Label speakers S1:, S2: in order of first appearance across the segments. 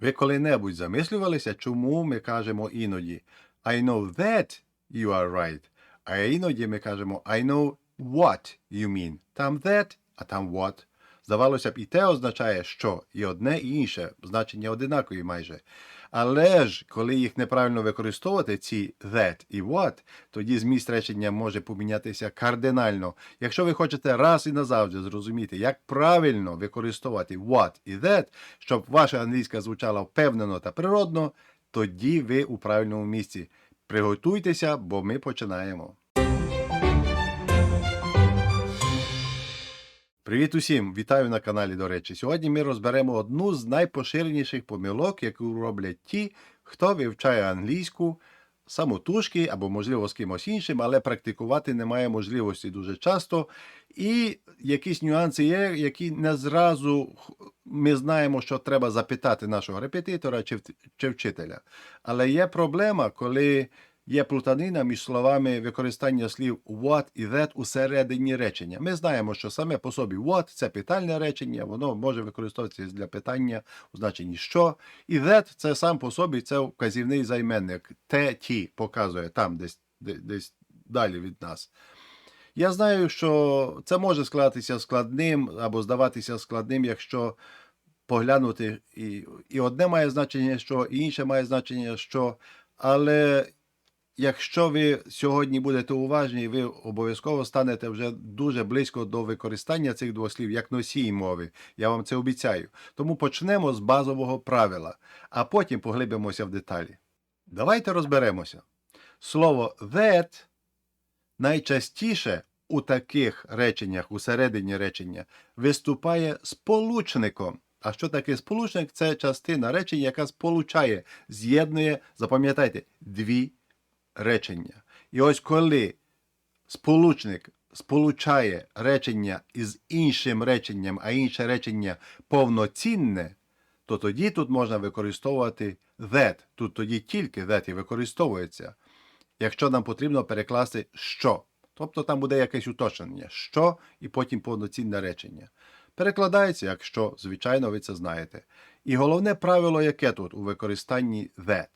S1: Ви коли-небудь замислювалися, чому ми кажемо іноді I know that you are right, а іноді ми кажемо I know what you mean. Там that, а там what. Здавалося б, і те означає що, і одне, і інше, значення одинакові майже. Але ж, коли їх неправильно використовувати, ці that і what, тоді зміст речення може помінятися кардинально. Якщо ви хочете раз і назавжди зрозуміти, як правильно використовувати what і that, щоб ваша англійська звучала впевнено та природно, тоді ви у правильному місці. Приготуйтеся, бо ми починаємо. Привіт усім! Вітаю на каналі, до речі. Сьогодні ми розберемо одну з найпоширеніших помилок, яку роблять ті, хто вивчає англійську самотужки або, можливо, з кимось іншим, але практикувати немає можливості дуже часто. І якісь нюанси є, які не зразу ми знаємо, що треба запитати нашого репетитора чи, чи вчителя. Але є проблема, коли є плутанина між словами використання слів what і that у середині речення. Ми знаємо, що саме по собі what – це питальне речення, воно може використовуватися для питання у значенні що. І that – це сам по собі це вказівний займенник. Те, ті показує там, десь, де- десь далі від нас. Я знаю, що це може складатися складним або здаватися складним, якщо поглянути, і, і одне має значення, що, і інше має значення, що. Але якщо ви сьогодні будете уважні, ви обов'язково станете вже дуже близько до використання цих двох слів як носії мови. Я вам це обіцяю. Тому почнемо з базового правила, а потім поглибимося в деталі. Давайте розберемося. Слово that найчастіше у таких реченнях, у середині речення, виступає сполучником. А що таке сполучник? Це частина речення, яка сполучає, з'єднує, запам'ятайте, дві речення. І ось коли сполучник сполучає речення із іншим реченням, а інше речення повноцінне, то тоді тут можна використовувати that. Тут тоді тільки that і використовується якщо нам потрібно перекласти що. Тобто там буде якесь уточнення, що і потім повноцінне речення. Перекладається, якщо, звичайно, ви це знаєте. І головне правило, яке тут у використанні that.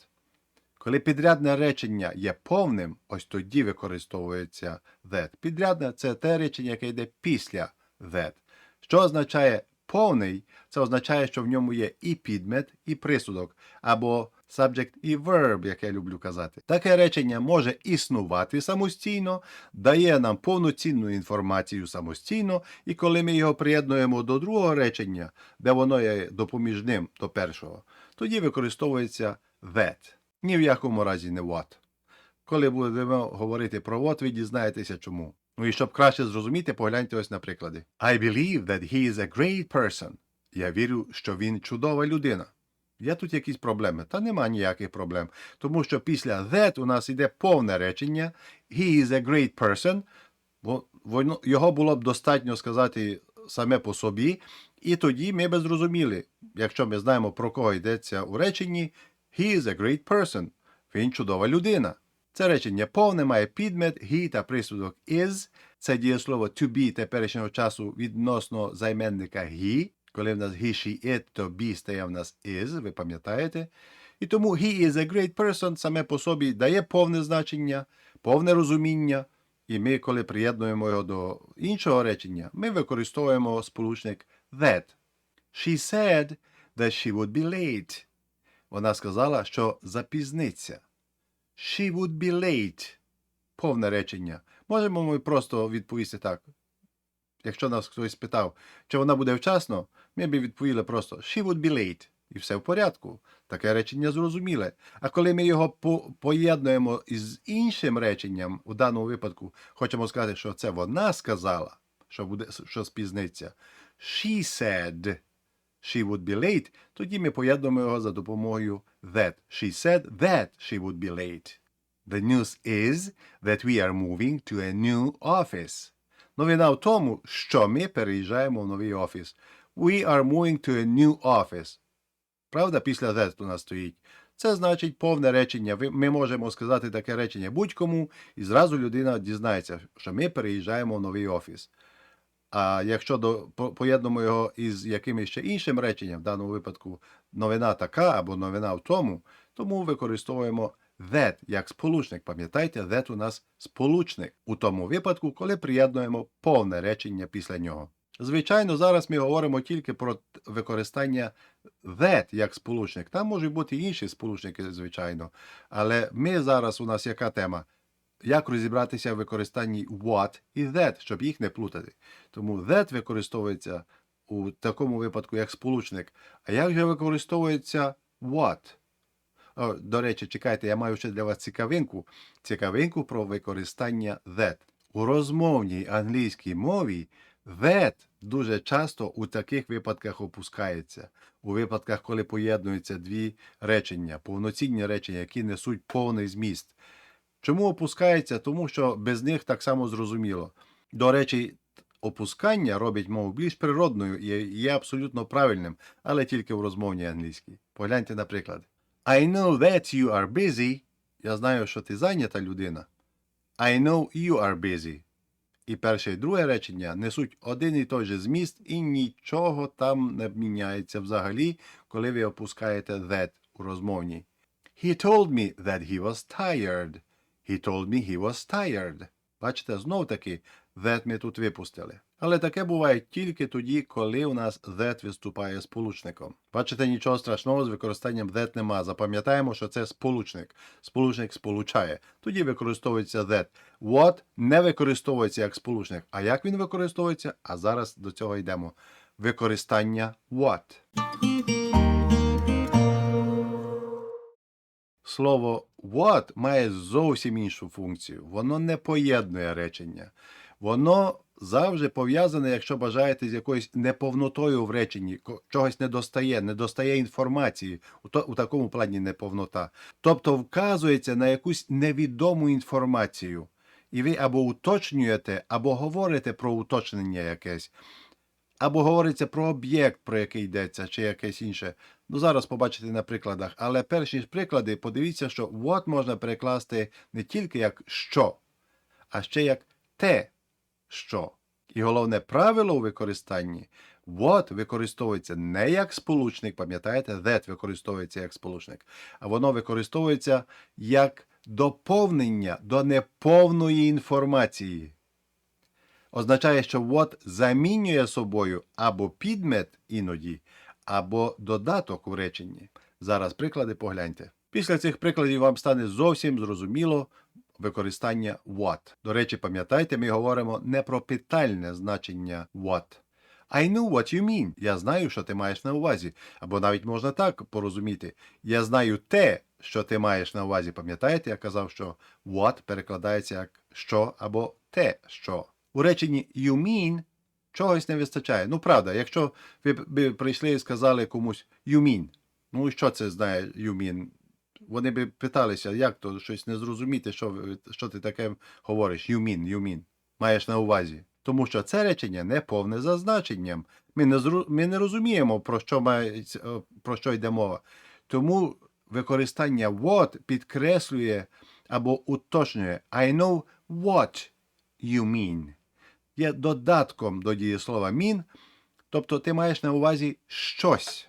S1: Коли підрядне речення є повним, ось тоді використовується that. Підрядне це те речення, яке йде після that. Що означає повний? Це означає, що в ньому є і підмет, і присудок, або subject і verb, як я люблю казати. Таке речення може існувати самостійно, дає нам повноцінну інформацію самостійно, і коли ми його приєднуємо до другого речення, де воно є допоміжним до першого, тоді використовується that. Ні в якому разі не what. Коли будемо говорити про what, ви дізнаєтеся чому. Ну і щоб краще зрозуміти, погляньте ось на приклади. I believe that he is a great person. Я вірю, що він чудова людина. Є тут якісь проблеми? Та нема ніяких проблем. Тому що після that у нас йде повне речення. He is a great person. Бо його було б достатньо сказати саме по собі, і тоді ми б зрозуміли, якщо ми знаємо, про кого йдеться у реченні, he is a great person. Він чудова людина. Це речення повне має підмет, he та присудок is. Це дієслово to be теперішнього часу відносно займенника he. Коли в нас he, she, it, то be стає в нас is, ви пам'ятаєте. І тому he is a great person саме по собі дає повне значення, повне розуміння. І ми, коли приєднуємо його до іншого речення, ми використовуємо сполучник that. She said that she would be late. Вона сказала, що запізниться. She would be late. Повне речення. Можемо ми просто відповісти так. Якщо нас хтось спитав, чи вона буде вчасно, ми б відповіли просто she would be late. І все в порядку. Таке речення зрозуміле. А коли ми його по- поєднуємо із іншим реченням, у даному випадку хочемо сказати, що це вона сказала, що буде що спізниться. She said she would be late, тоді ми поєднуємо його за допомогою that. She said that she would be late. The news is that we are moving to a new office. Новина в тому, що ми переїжджаємо в новий офіс. We are moving to a new office. Правда, після that у нас стоїть. Це значить повне речення. Ми можемо сказати таке речення будь-кому, і зразу людина дізнається, що ми переїжджаємо в новий офіс. А якщо до, по- поєднуємо його із якимось ще іншим реченням, в даному випадку новина така або новина в тому, тому використовуємо that як сполучник. Пам'ятайте, that у нас сполучник у тому випадку, коли приєднуємо повне речення після нього. Звичайно, зараз ми говоримо тільки про використання that як сполучник. Там можуть бути інші сполучники, звичайно. Але ми зараз у нас яка тема? Як розібратися в використанні what і that, щоб їх не плутати. Тому that використовується у такому випадку як сполучник. А як же використовується what? О, до речі, чекайте, я маю ще для вас цікавинку. Цікавинку про використання that. У розмовній англійській мові that дуже часто у таких випадках опускається. У випадках, коли поєднуються дві речення, повноцінні речення, які несуть повний зміст. Чому опускається? Тому що без них так само зрозуміло. До речі, опускання робить мову більш природною і є абсолютно правильним, але тільки в розмовній англійській. Погляньте на приклад. I know that you are busy. Я знаю, що ти зайнята людина. I know you are busy. І перше і друге речення несуть один і той же зміст, і нічого там не міняється взагалі, коли ви опускаєте that у розмовній. He told me that he was tired. He told me he was tired. Бачите, знов таки that ми тут випустили. Але таке буває тільки тоді, коли у нас that виступає сполучником. Бачите, нічого страшного з використанням that нема. Запам'ятаємо, що це сполучник. Сполучник сполучає. Тоді використовується that. What не використовується як сполучник. А як він використовується? А зараз до цього йдемо. Використання what. Слово what має зовсім іншу функцію. Воно не поєднує речення. Воно завжди пов'язане, якщо бажаєте, з якоюсь неповнотою в реченні, чогось не достає, не достає інформації. У, то, у такому плані неповнота. Тобто вказується на якусь невідому інформацію. І ви або уточнюєте, або говорите про уточнення якесь або говориться про об'єкт, про який йдеться, чи якесь інше. Ну, зараз побачите на прикладах. Але перші приклади, подивіться, що what можна перекласти не тільки як що, а ще як те, що. І головне правило у використанні what використовується не як сполучник, пам'ятаєте, that використовується як сполучник, а воно використовується як доповнення до неповної інформації означає, що what замінює собою або підмет іноді, або додаток у реченні. Зараз приклади погляньте. Після цих прикладів вам стане зовсім зрозуміло використання what. До речі, пам'ятайте, ми говоримо не про питальне значення what. I know what you mean. Я знаю, що ти маєш на увазі. Або навіть можна так порозуміти. Я знаю те, що ти маєш на увазі. Пам'ятаєте, я казав, що what перекладається як що або те, що. У реченні you mean чогось не вистачає. Ну, правда, якщо ви б прийшли і сказали комусь mean, ну і що це знає mean? Вони б питалися, як то щось не зрозуміти, що, що ти таке говориш. You mean. Маєш на увазі. Тому що це речення не повне за значенням. Ми не, зру... ми не розуміємо, про що, має... про що йде мова. Тому використання what підкреслює або уточнює I know what you mean. Є додатком до дієслова mean, тобто ти маєш на увазі щось.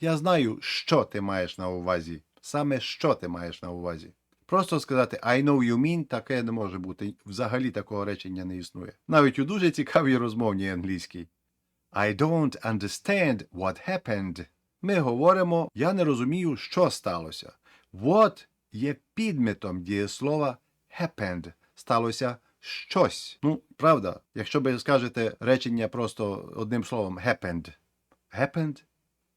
S1: Я знаю, що ти маєш на увазі. Саме що ти маєш на увазі. Просто сказати I know you mean таке не може бути. Взагалі такого речення не існує. Навіть у дуже цікавій розмовній англійській. I don't understand what happened. Ми говоримо, я не розумію, що сталося. What є підметом дієслова happened. Сталося щось. Ну, правда, якщо ви скажете речення просто одним словом happened. Happened?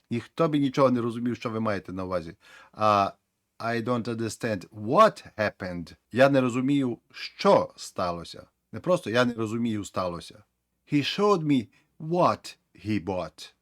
S1: Ніхто би нічого не розумів, що ви маєте на увазі. А I don't understand what happened. Я не розумію, що сталося. Не просто я не розумію, сталося. He showed me what he bought.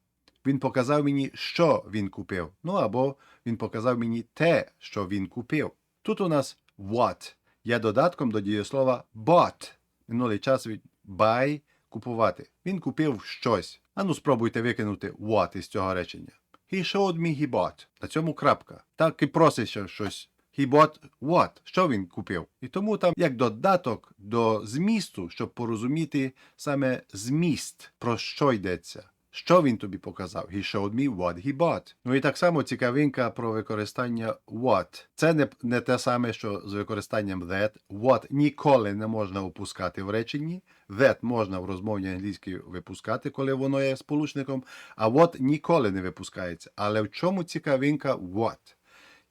S1: Він показав мені, що він купив. Ну або він показав мені те, що він купив. Тут у нас what є додатком до дієслова bought. Минулий час від buy купувати. Він купив щось. Ану спробуйте викинути what із цього речення. He showed me he bought. На цьому крапка. Так і просить ще щось. He bought what? Що він купив? І тому там як додаток до змісту, щоб порозуміти саме зміст, про що йдеться. Що він тобі показав? He showed me what he bought. Ну і так само цікавинка про використання what. Це не, не те саме, що з використанням that. What ніколи не можна опускати в реченні. That можна в розмовній англійській випускати, коли воно є сполучником, а what ніколи не випускається. Але в чому цікавинка what?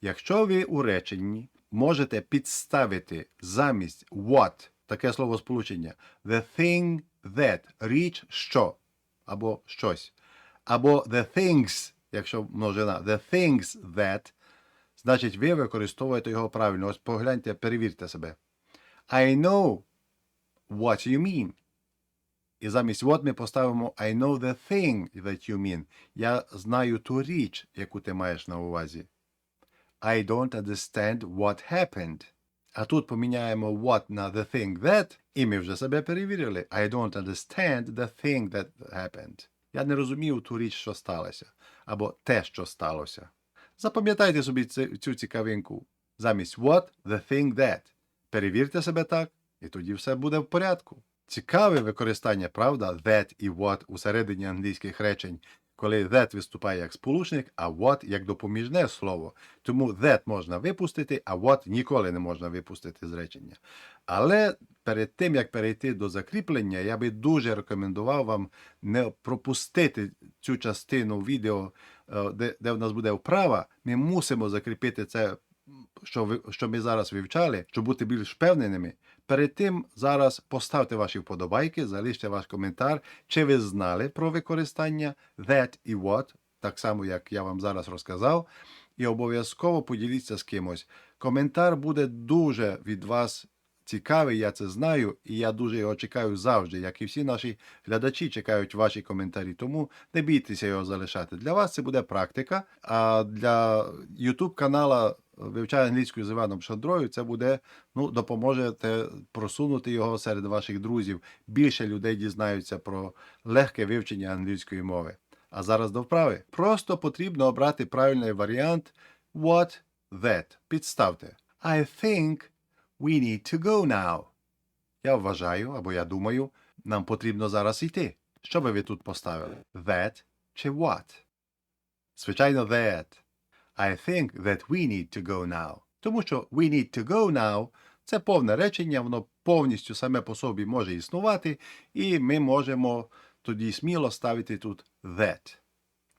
S1: Якщо ви у реченні можете підставити замість what таке словосполучення the thing that річ що або щось, або the things, якщо множина, the things that, значить ви використовуєте його правильно. Ось погляньте, перевірте себе. I know what you mean. І замість what ми поставимо I know the thing that you mean. Я знаю ту річ, яку ти маєш на увазі. I don't understand what happened. А тут поміняємо what на the thing that, і ми вже себе перевірили. I don't understand the thing that happened. Я не розумів ту річ, що сталося, або те, що сталося. Запам'ятайте собі цю, цікавинку. Замість what, the thing that. Перевірте себе так, і тоді все буде в порядку. Цікаве використання, правда, that і what у середині англійських речень, коли that виступає як сполучник, а what як допоміжне слово. Тому that можна випустити, а what ніколи не можна випустити з речення. Але перед тим, як перейти до закріплення, я би дуже рекомендував вам не пропустити цю частину відео, е, де, де в нас буде вправа. Ми мусимо закріпити це, що, ви, що ми зараз вивчали, щоб бути більш впевненими. Перед тим зараз поставте ваші вподобайки, залиште ваш коментар, чи ви знали про використання that і what, так само, як я вам зараз розказав, і обов'язково поділіться з кимось. Коментар буде дуже від вас цікавий, я це знаю, і я дуже його чекаю завжди, як і всі наші глядачі чекають ваші коментарі. Тому не бійтеся його залишати. Для вас це буде практика, а для YouTube канала Вивчаю англійською з Іваном Шандрою, це буде, ну, допоможете просунути його серед ваших друзів. Більше людей дізнаються про легке вивчення англійської мови. А зараз до вправи. Просто потрібно обрати правильний варіант what that. Підставте. I think we need to go now. Я вважаю, або я думаю, нам потрібно зараз йти. Що би ви тут поставили? That чи what? Звичайно, that. I think that we need to go now. Тому що we need to go now це повне речення, воно повністю саме по собі може існувати, і ми можемо тоді сміло ставити тут that.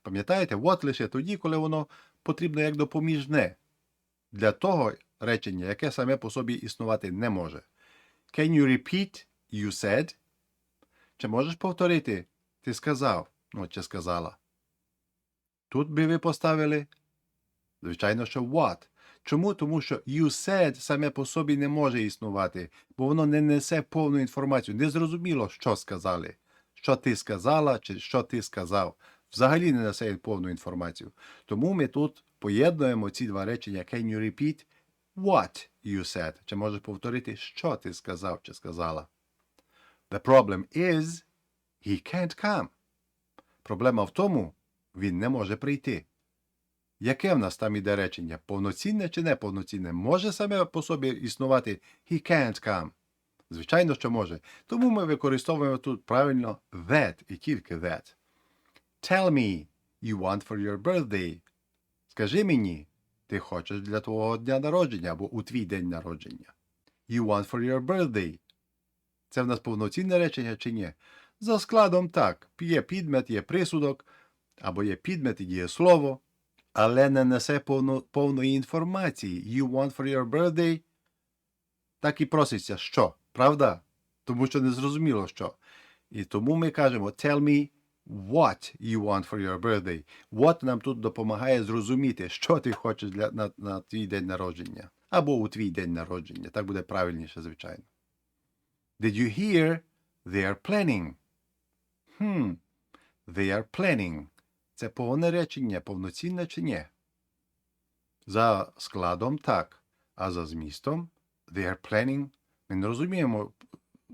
S1: Пам'ятаєте, what лише тоді, коли воно потрібно як допоміжне для того речення, яке саме по собі існувати не може. Can you repeat you said? Чи можеш повторити? Ти сказав, ну, чи сказала. Тут би ви поставили Звичайно, що what. Чому? Тому що you said саме по собі не може існувати, бо воно не несе повну інформацію. Не зрозуміло, що сказали, що ти сказала, чи що ти сказав. Взагалі не несе повну інформацію. Тому ми тут поєднуємо ці два речення. Can you repeat what you said? Чи можеш повторити, що ти сказав чи сказала? The problem is he can't come. Проблема в тому, він не може прийти. Яке в нас там іде речення? Повноцінне чи неповноцінне? Може саме по собі існувати he can't come? Звичайно, що може. Тому ми використовуємо тут правильно that і тільки that. Tell me you want for your birthday. Скажи мені, ти хочеш для твого дня народження або у твій день народження. You want for your birthday. Це в нас повноцінне речення чи ні? За складом так. Є підмет, є присудок, або є підмет і дієслово але не несе повну, повної інформації. You want for your birthday? Так і проситься, що? Правда? Тому що не зрозуміло що. І тому ми кажемо tell me what you want for your birthday. What нам тут допомагає зрозуміти, що ти хочеш для, на, на твій день народження. Або у твій день народження. Так буде правильніше, звичайно. Did you hear? They are planning. Hmm. They are planning. Це повне речення, повноцінне чи ні? За складом так, а за змістом they are planning. Ми не розуміємо,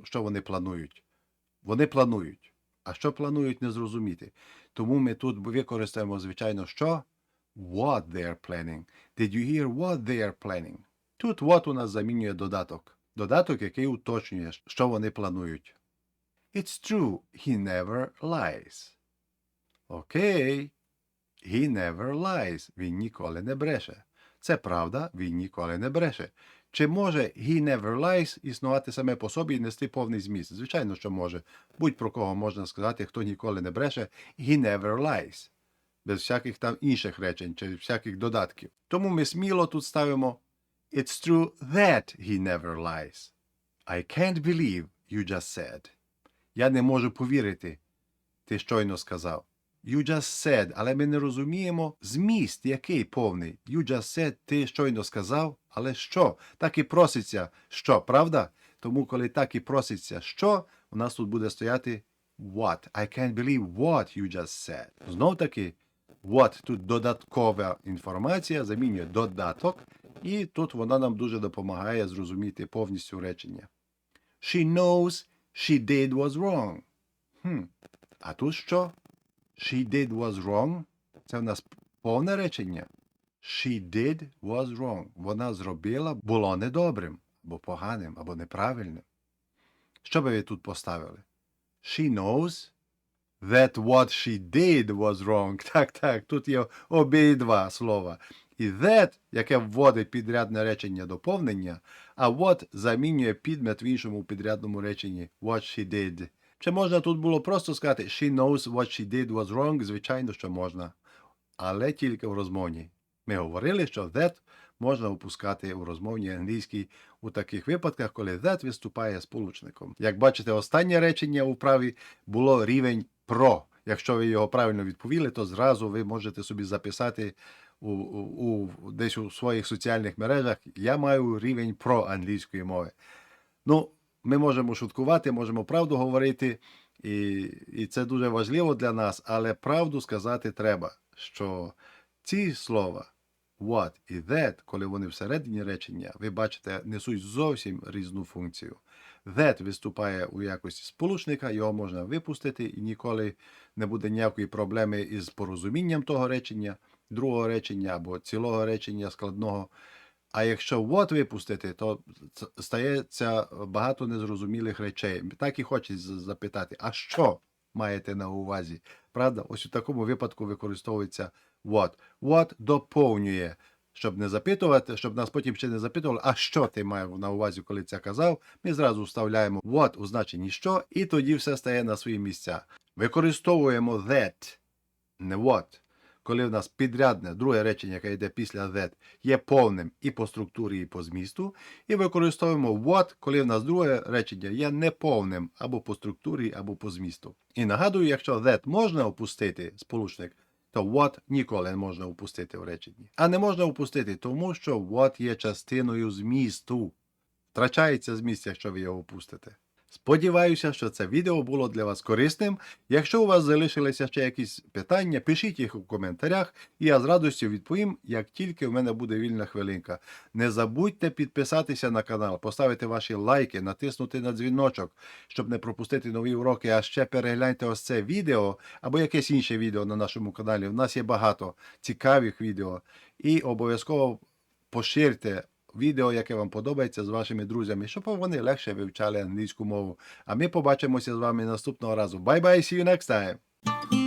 S1: що вони планують. Вони планують. А що планують, не зрозуміти. Тому ми тут використаємо, звичайно, що? What they are planning. Did you hear what they are planning? Тут what у нас замінює додаток. Додаток, який уточнює, що вони планують. It's true, he never lies. Окей. He never lies. Він ніколи не бреше. Це правда, він ніколи не бреше. Чи може he never lies існувати саме по собі і нести повний зміст? Звичайно, що може. Будь про кого можна сказати, хто ніколи не бреше, he never lies. Без всяких там інших речень чи всяких додатків. Тому ми сміло тут ставимо It's true that he never lies. I can't believe you just said. Я не можу повірити. Ти щойно сказав. You just said, але ми не розуміємо зміст, який повний. You just said, ти щойно сказав, але що? Так і проситься, що, правда? Тому, коли так і проситься, що, у нас тут буде стояти what. I can't believe what you just said. Знов таки, what тут додаткова інформація, замінює додаток, і тут вона нам дуже допомагає зрозуміти повністю речення. She knows she did was wrong. Хм. А тут що? She did was wrong. Це в нас повне речення. She did was wrong. Вона зробила було недобрим, або поганим, або неправильним. Що би ви тут поставили? She knows that what she did was wrong. Так, так, тут є обидва слова. І that, яке вводить підрядне речення доповнення, а what замінює підмет в іншому підрядному реченні what she did. Чи можна тут було просто сказати she knows what she did was wrong? Звичайно, що можна. Але тільки в розмовній. Ми говорили, що that можна опускати у розмовній англійській у таких випадках, коли that виступає сполучником. Як бачите, останнє речення у праві було рівень про. Якщо ви його правильно відповіли, то зразу ви можете собі записати у, у, у, десь у своїх соціальних мережах. Я маю рівень про англійської мови. Ну, ми можемо шуткувати, можемо правду говорити, і, і це дуже важливо для нас, але правду сказати треба, що ці слова what і that, коли вони всередині речення, ви бачите, несуть зовсім різну функцію. That виступає у якості сполучника, його можна випустити і ніколи не буде ніякої проблеми із порозумінням того речення, другого речення або цілого речення складного. А якщо what випустити, то стається багато незрозумілих речей. Так і хочеться запитати, а що маєте на увазі? Правда? Ось у такому випадку використовується what. What доповнює, щоб не запитувати, щоб нас потім ще не запитували, а що ти маєш на увазі, коли це казав. Ми зразу вставляємо what у значенні що, і тоді все стає на свої місця. Використовуємо that, не what коли в нас підрядне друге речення, яке йде після that, є повним і по структурі, і по змісту, і використовуємо what, коли в нас друге речення є неповним або по структурі, або по змісту. І нагадую, якщо that можна опустити сполучник, то what ніколи не можна опустити в реченні. А не можна опустити, тому що what є частиною змісту. Втрачається зміст, якщо ви його опустите. Сподіваюся, що це відео було для вас корисним. Якщо у вас залишилися ще якісь питання, пишіть їх у коментарях, і я з радістю відповім, як тільки в мене буде вільна хвилинка. Не забудьте підписатися на канал, поставити ваші лайки, натиснути на дзвіночок, щоб не пропустити нові уроки, а ще перегляньте ось це відео або якесь інше відео на нашому каналі. У нас є багато цікавих відео. І обов'язково поширте відео, яке вам подобається з вашими друзями, щоб вони легше вивчали англійську мову. А ми побачимося з вами наступного разу. Bye bye, see you next time!